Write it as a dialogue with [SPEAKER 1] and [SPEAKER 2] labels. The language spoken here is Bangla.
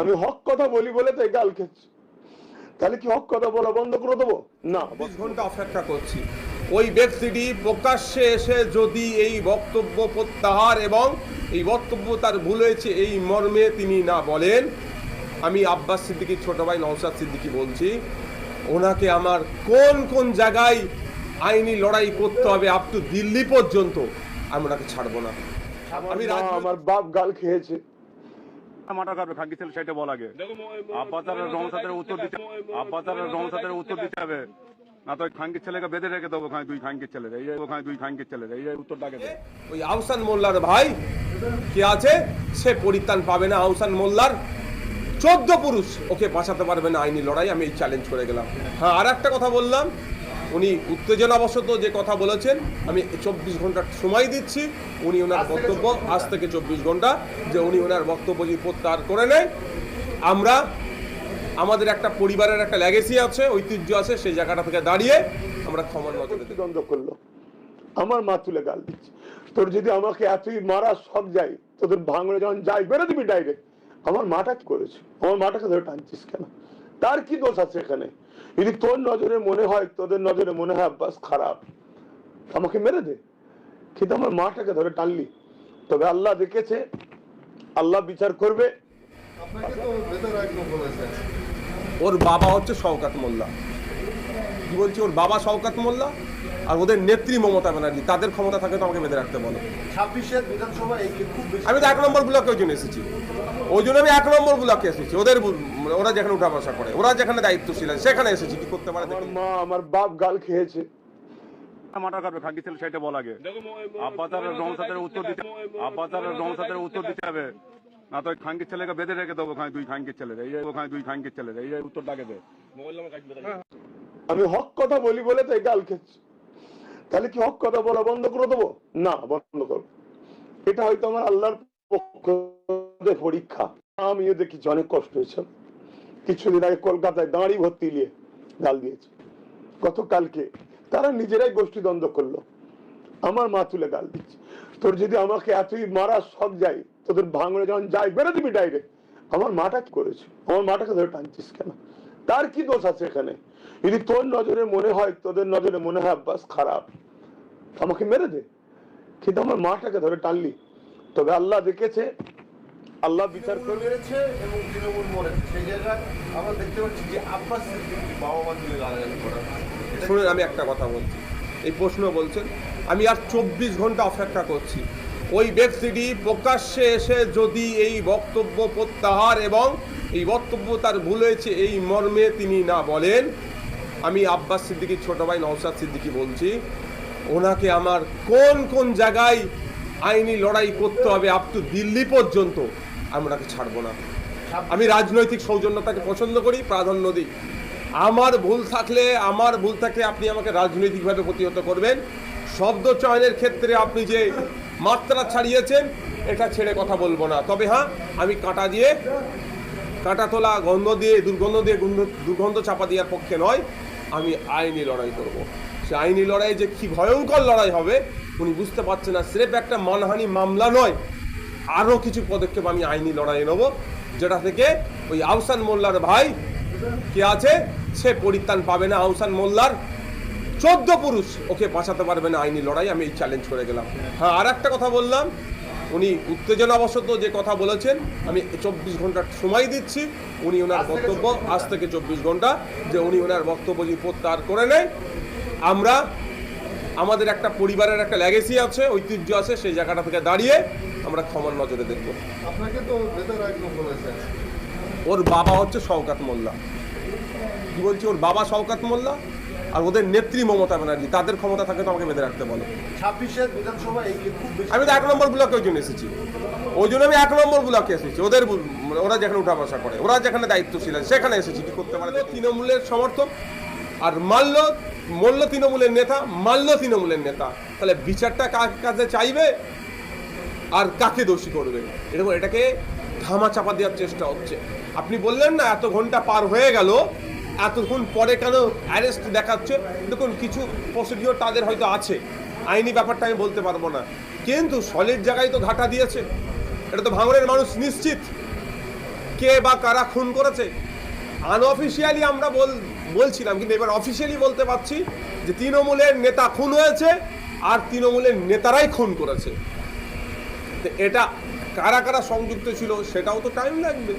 [SPEAKER 1] আমি হক কথা বলি বলে তাই গাল খেয়েছি। তাহলে কি হক কথা বলা বন্ধ করে দেবো? না।
[SPEAKER 2] ঘণ্টা অপেক্ষা করছি। ওই ব্যক্তিটি প্রকাশ্যে এসে যদি এই বক্তব্য প্রত্যাহার এবং এই বক্তব্য তার ভুল হয়েছে এই মর্মে তিনি না বলেন আমি আব্বাস সিদ্দিকির ছোট ভাই নওশাদ সিদ্দিকি বলছি ওনাকে আমার কোন কোন জায়গায় আইনি লড়াই করতে হবে আপ টু দিল্লি পর্যন্ত আমি ওনাকে ছাড়বো না। আমি
[SPEAKER 1] আমার বাপ গাল খেয়েছে।
[SPEAKER 3] করবে ছেলে সেটা বল আগে। রমসাদের উত্তর দিতে রমসাদের উত্তর দিতে হবে। না তো খাঙ্কির ছেলেকে বেঁধে রেখে দেবো দুই খাঙ্কির ছেলে এই ওখানে দুই খাঙ্কির ছেলে এই যে উত্তরটাকে দে।
[SPEAKER 2] ওই আহসান মোল্লার ভাই কে আছে? সে পরিত্রাণ পাবে না আহসান মোল্লার। চোদ্দ পুরুষ ওকে বাঁচাতে পারবে না আইনি লড়াই আমি এই চ্যালেঞ্জ করে গেলাম। হ্যাঁ আর একটা কথা বললাম। উনি উত্তেজনাবশত যে কথা বলেছেন আমি চব্বিশ ঘণ্টা সময় দিচ্ছি উনি ওনার বক্তব্য আজ থেকে চব্বিশ ঘণ্টা যে উনি ওনার বক্তব্য যদি প্রত্যাহার করে নেয় আমরা আমাদের একটা পরিবারের একটা লেগেসি আছে ঐতিহ্য আছে সেই জায়গাটা থেকে দাঁড়িয়ে আমরা ক্ষমার নজরে।
[SPEAKER 1] দ্বন্দ্ব করল। আমার মা তুলে গাল দিচ্ছে। তোর যদি আমাকে এতই মারা সব যাই তোদের ভাঙড়ে যখন যাই বেরো দিবি ডাইরেক্ট আমার মাটা কি করেছে? আমার মাটাকে ধরে টানছিস কেন? তার কি দোষ আছে এখানে? যদি তোর নজরে মনে হয় তোদের নজরে মনে হয় আব্বাস খারাপ। আমাকে মেরে দে। কিন্তু আমার মাটাকে ধরে টানলি। তবে আল্লাহ দেখেছে আল্লাহ বিচার করবে।
[SPEAKER 2] ওর বাবা হচ্ছে শওকাত মোল্লা। কি বলছি? ওর বাবা শওকাত মোল্লা? আর ওদের নেত্রী মমতা ব্যানার্জি তাদের ক্ষমতা থাকে তো আমাকে বেঁধে রাখতে বলো।
[SPEAKER 4] ছাব্বিশের বিধানসভা এই খুব বেশি
[SPEAKER 2] আমি তো এক নম্বর ব্লকে ওই জন্য এসেছি। ওই জন্য আমি এক নম্বর ব্লকে এসেছি। ওদের ওরা যেখানে উঠা বসা করে ওরা যেখানে দায়িত্বশীল আছে সেখানে এসেছি। কি করতে পারে।
[SPEAKER 1] মা আমার বাপ গাল খেয়েছে।
[SPEAKER 3] মাটা করবে খাঙ্কি ছেলে সেটা বল আগে। আব্বাসারের রমসাদের উত্তর দিতে উত্তর হবে। না তো খাঙ্কির ছেলেকে বেঁধে রেখে দেবো ওখানে দুই খাঙ্কির ছেলে এই দুই খাঙ্কির ছেলে এই দে।
[SPEAKER 1] আমি হক কথা বলি বলে তাই গাল খেয়েছি। তাহলে কি হক কথা বলা বন্ধ করে দেবো? না, বন্ধ করব। এটা হয়তো আমার আল্লাহর পক্ষ পরীক্ষা। আমিও দেখেছি অনেক কষ্ট হয়েছে। কিছুদিন আগে কলকাতায় দাঁড়ি ভর্তি নিয়ে গাল দিয়েছে। গতকালকে তারা নিজেরাই গোষ্ঠী দ্বন্দ্ব করল। আমার মা তুলে গাল দিচ্ছে। তোর যদি আমাকে এতই মারা সব যাই তোদের ভাঙড়ে যখন যাই বেরো দিবি ডাইরেক্ট আমার মাটা কি করেছে? আমার মাটাকে ধরে টানছিস কেন? তার কি দোষ আছে এখানে? যদি তোর নজরে মনে হয় তোদের নজরে মনে হয় আব্বাস খারাপ। আমাকে মেরে দে। কিন্তু আমার মাটাকে ধরে টানলি। তবে আল্লাহ দেখেছে আল্লাহ বিচার করবে
[SPEAKER 4] মেরেছে এবং তৃণমূল মরেছে সেই জায়গায় আমরা দেখতে পাচ্ছি যে আব্বাস বাবা মা তুলে গালাগালি করা
[SPEAKER 2] শুনুন আমি একটা কথা বলছি। এই প্রশ্ন বলছেন আমি আর চব্বিশ ঘণ্টা অপেক্ষা করছি। ওই ব্যক্তিটি প্রকাশ্যে এসে যদি এই বক্তব্য প্রত্যাহার এবং এই বক্তব্য তার ভুল হয়েছে এই মর্মে তিনি না বলেন আমি আব্বাস সিদ্দিকির ছোট ভাই নওশাদ সিদ্দিকি বলছি, ওনাকে আমার কোন কোন জায়গায় আইনি লড়াই করতে হবে আপ টু দিল্লি পর্যন্ত, আমি ওনাকে ছাড়বো না। আমি রাজনৈতিক সৌজন্যতাকে পছন্দ করি, প্রাধান্য দিই। আমার ভুল থাকলে, আমার ভুল থাকলে আপনি আমাকে রাজনৈতিকভাবে প্রতিহত করবেন। শব্দ চয়নের ক্ষেত্রে আপনি যে মাত্রা ছাড়িয়েছেন, এটা ছেড়ে কথা বলব না। তবে হ্যাঁ আমি কাঁটা দিয়ে, কাঁটা তোলা, গন্ধ দিয়ে, দুর্গন্ধ দিয়ে দুর্গন্ধ চাপা দেওয়ার পক্ষে নয়। আমি আইনি লড়াই করব। সে আইনি লড়াই যে কি ভয়ঙ্কর লড়াই হবে, উনি বুঝতে পারছেন না। স্রেফ একটা মানহানি মামলা নয়, আরও কিছু পদক্ষেপ আমি আইনি লড়াই নেব, যেটা থেকে ওই আহসান মোল্লার ভাই কে আছে, সে পরিত্রাণ পাবে না। আহসান মোল্লার চোদ্দ পুরুষ ওকে বাঁচাতে পারবে না আইনি লড়াই। আমি এই চ্যালেঞ্জ করে গেলাম। হ্যাঁ আর একটা কথা বললাম। উনি উত্তেজনাবশত যে কথা বলেছেন আমি চব্বিশ ঘণ্টা সময় দিচ্ছি উনি ওনার বক্তব্য আজ থেকে চব্বিশ ঘণ্টা যে উনি ওনার বক্তব্য যদি প্রত্যাহার করে নেয় আমরা আমাদের একটা পরিবারের একটা লেগেসি আছে ঐতিহ্য আছে সেই জায়গাটা থেকে দাঁড়িয়ে আমরা ক্ষমার নজরে দেখব।
[SPEAKER 4] আপনাকে তো
[SPEAKER 2] ওর বাবা হচ্ছে শওকাত মোল্লা। কি বলছি? ওর বাবা শওকাত মোল্লা? আর ওদের নেত্রী মমতা ব্যানার্জি তাদের ক্ষমতা থাকে তো আমাকে বেঁধে রাখতে বলো।
[SPEAKER 4] ছাব্বিশের বিধানসভা
[SPEAKER 2] আমি তো এক নম্বর ব্লকে ওই জন্য এসেছি। ওই জন্য আমি এক নম্বর ব্লকে এসেছি। ওদের ওরা যেখানে উঠা বসা করে ওরা যেখানে দায়িত্বশীল আছে সেখানে এসেছি। কি করতে পারে তৃণমূলের সমর্থক আর মাল্য মল্ল তৃণমূলের নেতা মাল্য তৃণমূলের নেতা। তাহলে বিচারটা কার কাছে চাইবে আর কাকে দোষী করবে? এরকম এটাকে ধামা চাপা দেওয়ার চেষ্টা হচ্ছে। আপনি বললেন না এত ঘণ্টা পার হয়ে গেল এতক্ষণ পরে কেন অ্যারেস্ট দেখাচ্ছে? দেখুন, কিছু প্রসিডিওর তাদের হয়তো আছে। আইনি ব্যাপারটা আমি বলতে পারব না। কিন্তু সলিড জায়গায় তো ঘাটা দিয়েছে। এটা তো ভাঙড়ের মানুষ নিশ্চিত। কে বা কারা খুন করেছে? আনঅফিসিয়ালি আমরা বল, বলছিলাম, কিন্তু এবার অফিসিয়ালি বলতে পারছি যে তৃণমূলের নেতা খুন হয়েছে আর তৃণমূলের নেতারাই খুন করেছে। এটা কারা কারা সংযুক্ত ছিল সেটাও তো টাইম লাগবে।